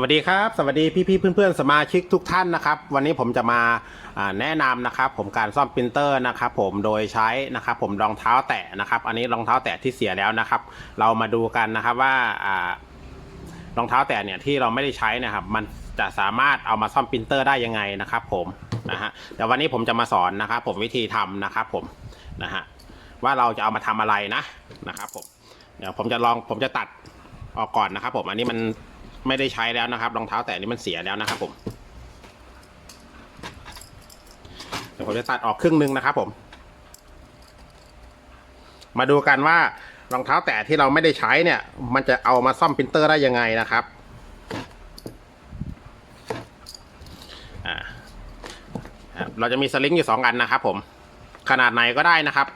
วัสดีครับ สวัสดีพี่ๆเพื่อนๆสมาชิกทุกท่านนะครับ วันนี้ผมจะมาแนะนำนะครับผมการซ่อมปรินเตอร์นะครับผมโดยใช้นะครับผมรองเท้าแตะนะครับ อันนี้รองเท้าแตะที่เสียแล้วนะครับ เรามาดูกันนะครับว่าอ่ารองเท้าแตะเนี่ยที่เราไม่ได้ใช้นะครับ มันจะสามารถเอามาซ่อมปรินเตอร์ได้ยังไงนะครับ ผมนะฮะแต่วันนี้ผมจะมาสอนนะครับ ผมวิธีทำนะครับ ผมนะฮะว่าเราจะเอามาทำอะไรนะนะครับ ผมเดี๋ยวผมจะลองผมจะตัดออกก่อนนะครับ ผมอันนี้มัน ไม่ได้ใช้แล้วนะครับรองเท้าแตะนี้มันเสียแล้วนะครับผมเดี๋ยวผมจะตัดออกครึ่งหนึงนะครับผม มาดูกันว่ารองเท้าแตะที่เราไม่ได้ใช้เนี่ย มันจะเอามาซ่อมปรินเตอร์ได้ยังไงนะครับเราจะมีสลิงอยู่สองอันนะครับผมขนาดไหนก็ได้นะครับ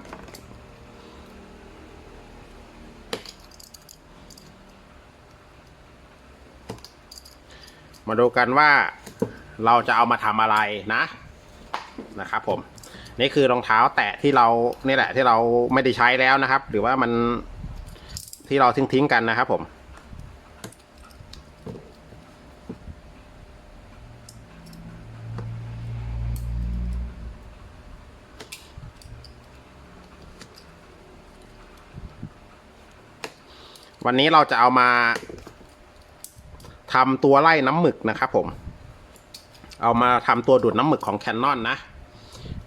มาดูกันว่าเราจะเอามาทำอะไรนะนะครับผมนี่คือรองเท้าแตะที่เรานี่แหละที่เราไม่ได้ใช้แล้วนะครับ หรือว่ามันที่เราทิ้งทิ้งๆกันนะครับผมวันนี้เราจะเอามา ทำตัวไล่น้ำหมึกนะครับผม เอามาทำตัวดูดน้ำหมึกของแคนนอนนะ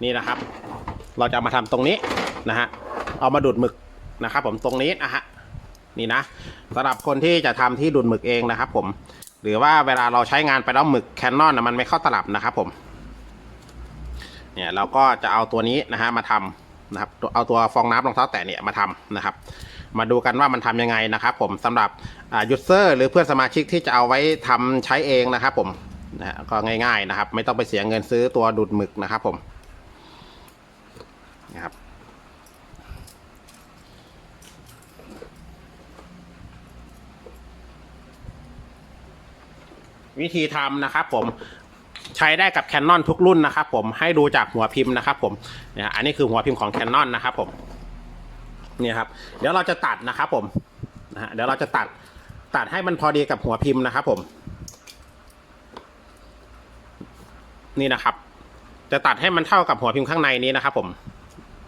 นี่นะครับ เราจะามาทำตรงนี้นะฮะ เอามาดูดหมึกนะครับ ผมตรงนี้นะฮะ นี่นะสำหรับคนที่จะทำที่ดูดหมึกเองนะครับ ผม หรือว่าเวลาเราใช้งานไปแล้วหมึกแคนนอนนะมันไม่เข้าตลับนะครับ ผม เนี่ยเราก็จะเอาตัวนี้นะฮะมาทำนะครับ เอาตัวฟองน้ำรองเท้าแตะเนี่ยมาทำนะครับ มาดูกันว่ามันทำยังไงนะครับผมสำหรับยูเซอร์หรือเพื่อนสมาชิกที่จะเอาไว้ทำใช้เองนะครับผมนะฮะก็ง่าย ๆนะครับ ไม่ต้องไปเสียเงินซื้อตัวดูดหมึกนะครับผมนะครับวิธีทำนะครับผมใช้ได้กับแคนนอนทุกรุ่นนะครับผมให้ดูจากหัวพิมพ์นะครับผมเนี่ยอันนี้คือหัวพิมพ์ของแคนนอนนะครับผม เนี่ยครับ เดี๋ยวเราจะตัดนะครับผมนะฮะเดี๋ยวเราจะตัดตัดให้มันพอดีกับหัวพิมพ์นะครับผม นี่นะครับ จะตัดให้มันเท่ากับหัวพิมพ์ข้างในนี้นะครับ ผม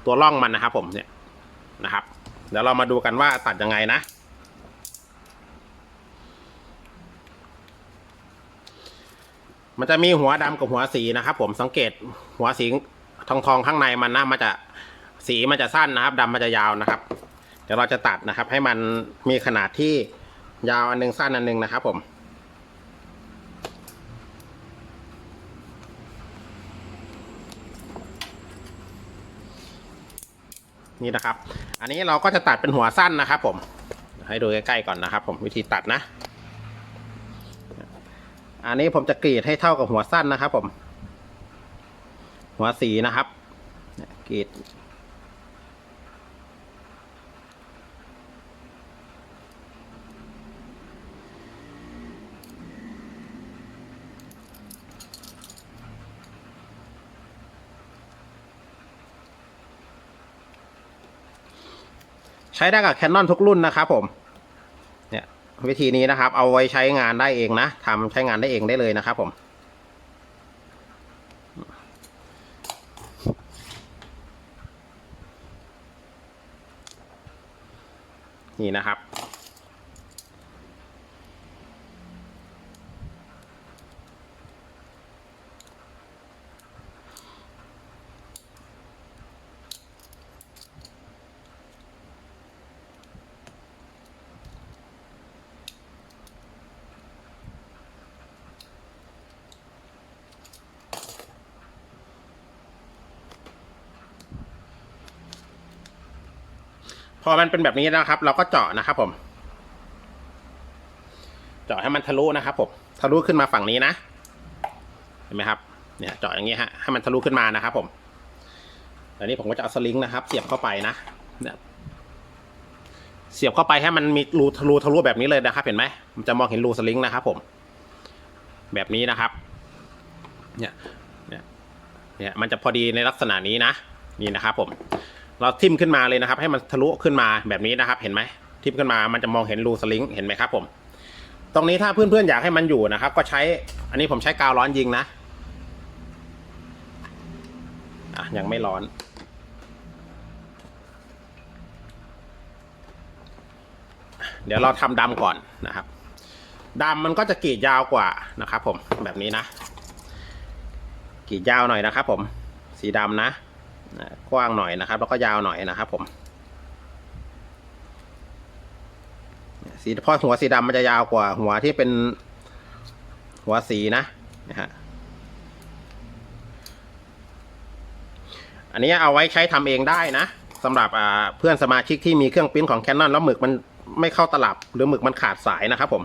ตัวร่องมันนะครับ ผมเนี่ยนะครับ เดี๋ยวเรามาดูกันว่าตัดยังไงนะมันจะมีหัวดำกับหัวสีนะครับ ผมสังเกตหัวสีทองทองข้างในมันนะมันจะ สีมันจะสั้นนะครับดำมันจะยาวนะครับ เดี๋ยวเราจะตัดนะครับ ให้มันมีขนาดที่ยาวอันหนึงสั้นอันหนึงนะครับ ผมนี่นะครับ อันนี้เราก็จะตัดเป็นหัวสั้นนะครับ ผม ให้ดูใกล้ๆก่อนนะครับ ผมวิธีตัดนะ อันนี้ผมจะกรีดให้เท่ากับหัวสั้นนะครับ ผม หัวสีนะครับกรีด ใช้ได้กับแคนนอนทุกรุ่นนะครับผม เนี่ยวิธีนี้นะครับ เอาไว้ใช้งานได้เองนะทำใช้งานได้เองได้เลยนะครับผมนี่นะครับ พอมันเป็นแบบนี้นะครับ เราก็เจาะนะครับผม เจาะให้มันทะลุนะครับผมทะลุขึ้นมาฝั่งนี้นะเห็นไหมครับเนี่ยเจาะอย่างนี้ฮะให้มันทะลุขึ้นมานะครับผมอันนี้ผมก็จะเอาสลิงนะครับ เสียบเข้าไปนะเนี่ยเสียบเข้าไปให้มันมีรูทะลุทะลุแบบนี้เลยนะครับ เห็นไหมมันจะมองเห็นรูสลิงนะครับ ผม แบบนี้นะครับ เนี่ยเนี่ยเนี่ยมันจะพอดีในลักษณะนี้นะนี่นะครับ ผม เราทิ่มขึ้นมาเลยนะครับ ให้มันทะลุขึ้นมาแบบนี้นะครับ เห็นไหมทิ่มขึ้นมามันจะมองเห็นรูสลิงเห็นไหมครับ ผม ตรงนี้ถ้าเพื่อนๆอยากให้มันอยู่นะครับ ก็ใช้ อันนี้ผมใช้กาวร้อนยิงนะอะยังไม่ร้อน เดี๋ยวเราทำดำก่อนนะครับดำมันก็จะกรีดยาวกว่านะครับ ผมแบบนี้นะกรีดยาวหน่อยนะครับ ผม สีดำนะ กว้างหน่อยนะครับ แล้วก็ยาวหน่อยนะครับ ผมสีพราะหัวสีดำมันจะยาวกว่า หัวที่เป็นหัวสีนะนะฮะอันนี้เอาไว้ใช้ทำเองได้นะสำหรับเพื่อนสมาชิกที่มีเครื่องปิ้นของ Canon แล้วหมึกมันไม่เข้าตลับ หรือหมึกมันขาดสายนะครับผม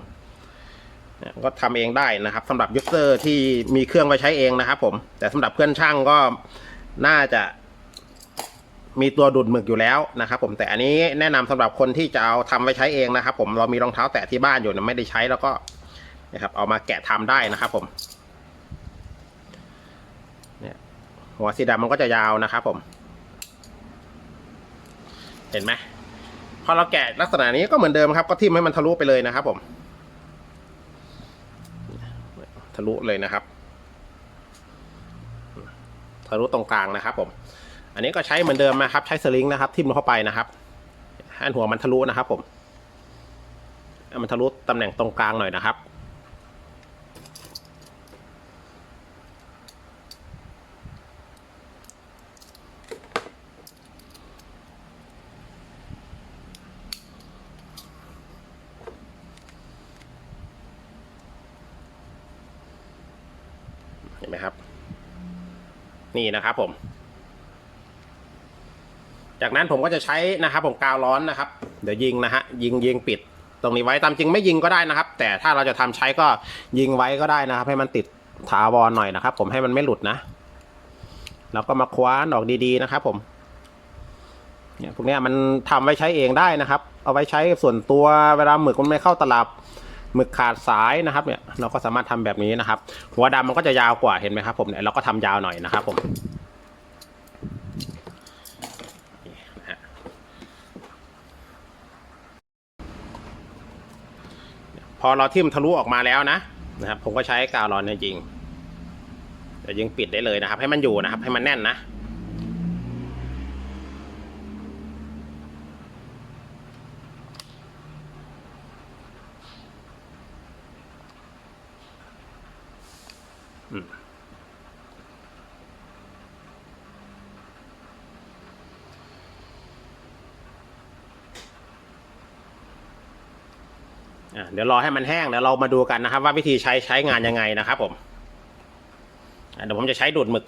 ก็ทำเองได้นะครับสำหรับยูเซอร์ที่มีเครื่องไว้ใช้เองนะครับผมแต่สำหรับเพื่อนช่างก็น่าจะ มีตัวดูดหมึกอยู่แล้วนะครับผมแต่อันนี้แนะนำสำหรับคนที่จะเอาทำไว้ใช้เองนะครับ ผมเรามีรองเท้าแตะที่บ้านอยู่นะไม่ได้ใช้แล้วก็นะครับเอามาแกะทำได้นะครับ ผมเนี่ยหัวสีดำมันก็จะยาวนะครับ ผม เห็นไหมพอเราแกะลักษณะนี้ก็เหมือนเดิมครับ ก็ทิ่มให้มันทะลุไปเลยนะครับ ผม ทะลุเลยนะครับ ทะลุตรงกลางนะครับ ผม อันนี้ก็ใช้เหมือนเดิมนะครับ ใช้สลิงนะครับทิ่มลงเข้าไปนะครับให้หัวมันทะลุนะครับ ผมให้มันทะลุตำแหน่งตรงกลางหน่อยนะครับ เห็นไหมครับ นี่นะครับผม จากนั้นผมก็จะใช้นะครับ ผมกาวร้อนนะครับ เดี๋ยวยิงนะฮะยิงยิงปิดตรงนี้ไว้ตามจริงไม่ยิงก็ได้นะครับ แต่ถ้าเราจะทำใช้ก็ยิงไว้ก็ได้นะครับ ให้มันติดถาวรหน่อยนะครับ ผมให้มันไม่หลุดนะแล้วก็มาคว้านออกดีๆนะครับ ผมเนี่ยพวกนี้มันทำไว้ใช้เองได้นะครับ เอาไว้ใช้ส่วนตัวเวลาหมึกมันไม่เข้าตลับหมึกขาดสายนะครับเนี่ยเราก็สามารถทำแบบนี้นะครับ หัวดำมันก็จะยาวกว่าเห็นไหมครับ ผมเนี่ยเราก็ทำยาวหน่อยนะครับ ผม พอเราทิ่มทะลุออกมาแล้วนะนะครับ ผมก็ใช้กาวร้อนจริงแต่ยวยิงปิดได้เลยนะครับ ให้มันอยู่นะครับ ให้มันแน่นนะอืม เดี๋ยวรอให้มันแห้งเดี๋ยวเรามาดูกันนะครับ ว่าวิธีใช้ใช้งานยังไงนะครับผมเดี๋ยวผมจะใช้ดูดหมึก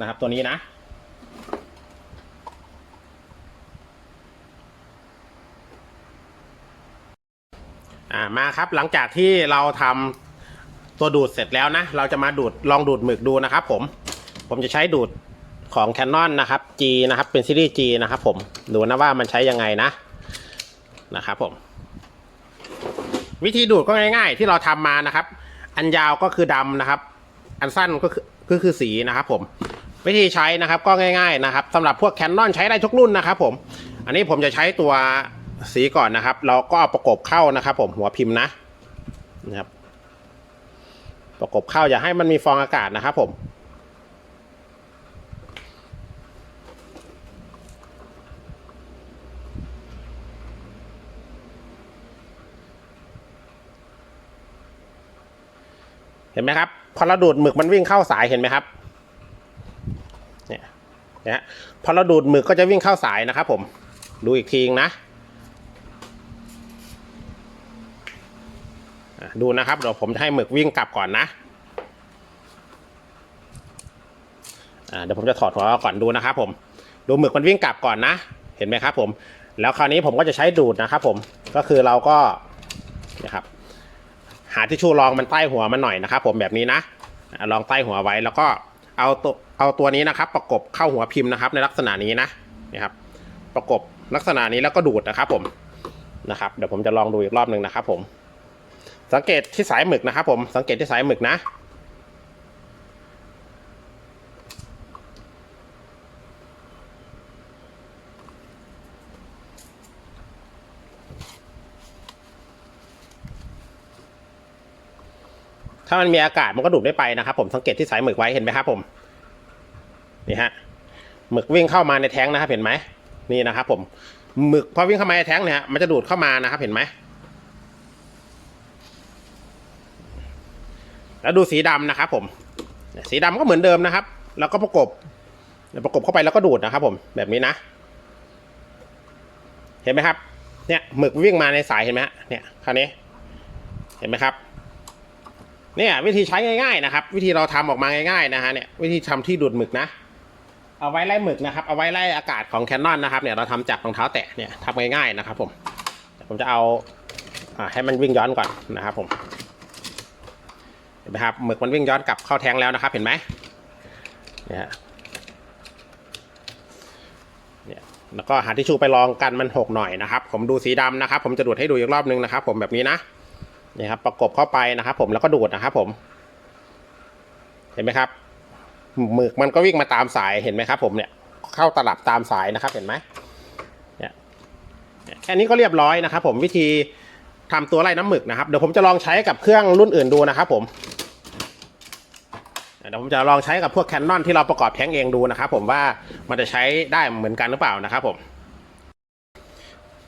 นะครับ ตัวนี้นะมาครับหลังจากที่เราทำตัวดูดเสร็จแล้วนะ เราจะมาดูดลองดูดหมึกดูนะครับ ผม ผมจะใช้ดูดของ Canon นะครับ G นะครับ เป็นซีรีส์ G นะครับ ผม ดูนะว่ามันใช้ยังไงนะ นะครับผม วิธีดูดก็ง่ายๆ ที่เราทำมานะครับ อันยาวก็คือดำนะครับ อันสั้นก็คือก็คือสีนะครับ ผม วิธีใช้นะครับก็ง่าย ๆนะครับสำหรับพวก Canon ใช้ได้ทุกรุ่นนะครับ ผม อันนี้ผมจะใช้ตัวสีก่อนนะครับ เราก็เอาประกบเข้านะครับ ผมหัวพิมพ์นะนะครับ ประกบเข้าอย่าให้มันมีฟองอากาศนะครับ ผม ห็นไหมครับพอเราดูดหมึกมันวิ่งเข้าสายเห็นไหมครับเนี่ยนะพอเราดูดหมึกก็จะวิ่งเข้าสายนะครับ ผมดูอีกทีนะดูนะครับเดี๋ยวผมจะให้หมึกวิ่งกลับก่อนนะเดี๋ยวผมจะถอดหัวกก่อนดูนะครับ ผม ดูหมึกมันวิ่งกลับก่อนนะ เห็นไหมครับ ผม แล้วคราวนี้ผมก็จะใช้ดูดนะครับ ผมก็คือเราก็นะครับ หาทิชชู่รองมันใต้หัวมันหน่อยนะครับผมแบบนี้นะอะลองใต้หัวไว้แล้วก็เอาตัวเอาตัวนี้นะครับ ประกบเข้าหัวพิมพ์นะครับ ในลักษณะนี้นะนี่ครับ ประกบลักษณะนี้แล้วก็ดูดนะครับผมนะครับ เดี๋ยวผมจะลองดูอีกรอบหนึ่งนะครับ ผม สังเกตที่สายหมึกนะครับ ผมสังเกตที่สายหมึกนะ ถ้ามันมีอากาศมันก็ดูดไม่ไปนะครับ ผมสังเกตที่สายหมึกไว้เห็นไหมครับผมนี่ฮะหมึกวิ่งเข้ามาในแท้งนะครับ เห็นไหมนี่นะครับ ผมหมึกพอวิ่งเข้ามาในแท้งเนี่ยมันจะดูดเข้ามานะครับ เห็นไหมแล้วดูสีดำนะครับ ผม สีดำก็เหมือนเดิมนะครับ แล้วก็ประกบประกบเข้าไปแล้วก็ดูดนะครับ ผมแบบนี้นะ เห็นไหมครับ เนี่ยหมึกวิ่งมาในสายเห็นไหมฮะเนี่ยคราวนี้ เห็นไหมครับ เนี่ยวิธีใช้ง่ายๆนะครับ วิธีเราทำออกมาง่ายๆนะฮะเนี่ยวิธีทำที่ดูดหมึกนะ เอาไว้ไล่หมึกนะครับเอาไว้ไล่อากาศของแคนนอนนะครับเนี่ยเราทำจากรองเท้าแตะเนี่ยทำง่ายๆนะครับ ผมผมจะเอาอให้มันวิ่งย้อนก่อนนะครับ ผมเห็นไหมครับหมึกมันวิ่งย้อนกลับเข้าแทงแล้วนะครับ เห็นไหมเนี่ยเนี่ยแล้วก็หาทิชชู่ไปรองกันมันหกหน่อยนะครับ ผมดูสีดำนะครับ ผมจะดูดให้ดูอีกรอบนึงนะครับ ผมแบบนี้นะ นี่ครับประกบเข้าไปนะครับ ผมแล้วก็ดูดนะครับ ผม เห็นไหมครับหมึกมันก็วิ่งมาตามสายเห็นไหมครับ ผมเนี่ยเข้าตลับตามสายนะครับ เห็นไหมเนี่ยแค่นี้ก็เรียบร้อยนะครับ ผมวิธีทำตัวไล่น้ำหมึกนะครับเดี๋ยวผมจะลองใช้กับเครื่องรุ่นอื่นดูนะครับ ผมเดี๋ยวผมจะลองใช้กับพวกแคนนอนที่เราประกอบแท้งเองดูนะครับ ผมว่ามันจะใช้ได้เหมือนกันหรือเปล่านะครับ ผม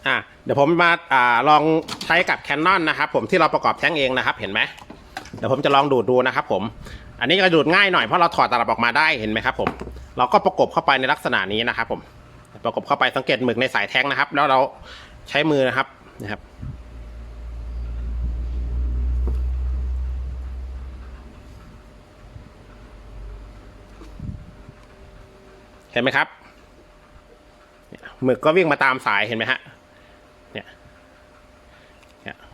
อะเดี๋ยวผมมาอ่าลองใช้กับแคนนอนนะครับผมที่เราประกอบแท้งเองนะครับ เห็นไหมเดี๋ยวผมจะลองดูดดูนะครับผม อันนี้จะดูดง่ายหน่อยเพราะเราถอดตลับออกมาได้เห็นไหมครับผม เราก็ประกบเข้าไปในลักษณะนี้นะครับ ผม ประกบเข้าไปสังเกตหมึกในสายแท้งนะครับ แล้วเราใช้มือนะครับนะครับเห็นไหมครับหมึกก็วิ่งมาตามสายเห็นไหมฮะ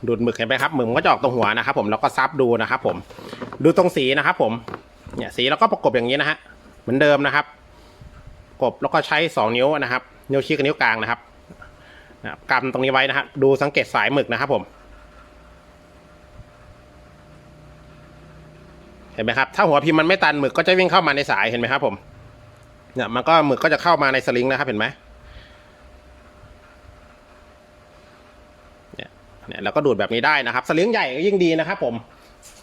ดูดหมึกเห็นไหมครับหมึกมันก็จะออกตรงหัวนะครับ ผมแล้วก็ซับดูนะครับ ผม ดูตรงสีนะครับ ผมเนี่ยสีแล้วก็ประกบอย่างนี้นะฮะเหมือนเดิมนะครับกบแล้วก็ใช้สองนิ้วนะครับ นิ้วชี้กับนิ้วกลางนะครับนะครับกำตรงนี้ไว้นะฮะดูสังเกตสายหมึกนะครับ ผม เห็นไหมครับ ถ้าหัวพิมพ์มันไม่ตันหมึกก็จะวิ่งเข้ามาในสายเห็นไหมครับ ผมเนี่ยมันก็หมึกก็จะเข้ามาในสลิงนะครับ เห็นไหม เนี่ยเราก็ดูดแบบนี้ได้นะครับ สลิงใหญ่ก็ยิ่งดีนะครับ ผม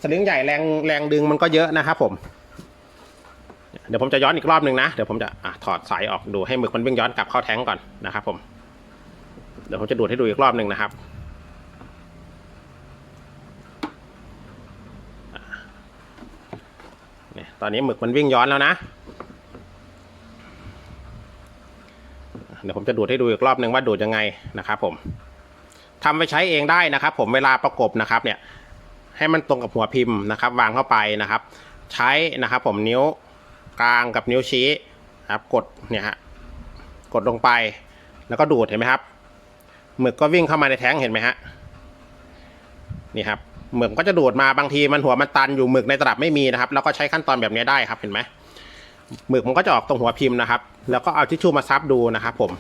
สลิงใหญ่แรงแรงดึงมันก็เยอะนะครับ ผม เดี๋ยวผมจะย้อนอีกรอบหนึ่งนะ เดี๋ยวผมจะอะถอดสายออกดูให้หมึกมันวิ่งย้อนกลับเข้าแท้งก่อนนะครับผม เดี๋ยวผมจะดูดให้ดูอีกรอบหนึ่งนะครับเนี่ยตอนนี้หมึกมันวิ่งย้อนแล้วนะ เดี๋ยวผมจะดูดให้ดูอีกรอบหนึ่งว่าดูดยังไงนะครับผม ทำไปใช้เองได้นะครับ ผมเวลาประกบนะครับเนี่ยให้มันตรงกับหัวพิมพ์นะครับ วางเข้าไปนะครับ ใช้นะครับ ผมนิ้วกลางกับนิ้วชี้ครับกดเนี่ยฮะกดลงไป แล้วก็ดูดเห็นไหมครับหมึกก็วิ่งเข้ามาในแท้งเห็นไหมฮะนี่ครับหมึกก็จะดูดมาบางทีมันหัวมันตันอยู่หมึกในตลับไม่มีนะครับ แล้วก็ใช้ขั้นตอนแบบนี้ได้ครับเห็นไหมหมึกมันก็จะออกตรงหัวพิมพ์นะครับ แล้วก็เอาทิชชู่มาซับดูนะครับ ผม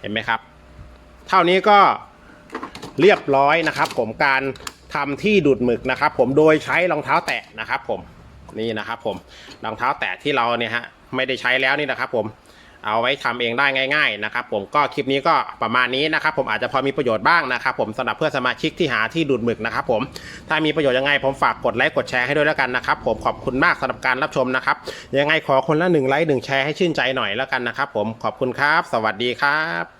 เห็นไหมครับ เท่านี้ก็ เรียบร้อยนะครับ ผมการทำที่ดูดหมึกนะครับ ผมโดยใช้รองเท้าแตะนะครับ ผมนี่นะครับ ผมรองเท้าแตะที่เราเนี่ยฮะไม่ได้ใช้แล้วนี่นะครับ ผมเอาไว้ทำเองได้ง่าย ๆนะครับ ผมก็คลิปนี้ก็ประมาณนี้นะครับ ผมอาจจะพอมีประโยชน์บ้างนะครับ ผมสำหรับเพื่อนสมาชิกที่หาที่ดูดหมึกนะครับ ผมถ้ามีประโยชน์ยังไง ผมฝากกดไลค์กดแชร์ให้ด้วยแล้วกันนะครับ ผมขอบคุณมากสำหรับการรับชมนะครับ ยังไงขอคนละหนึ่งไลค์หนึ่งแชร์ให้ชื่นใจหน่อยแล้วกันนะครับ ผมขอบคุณครับ สวัสดีครับ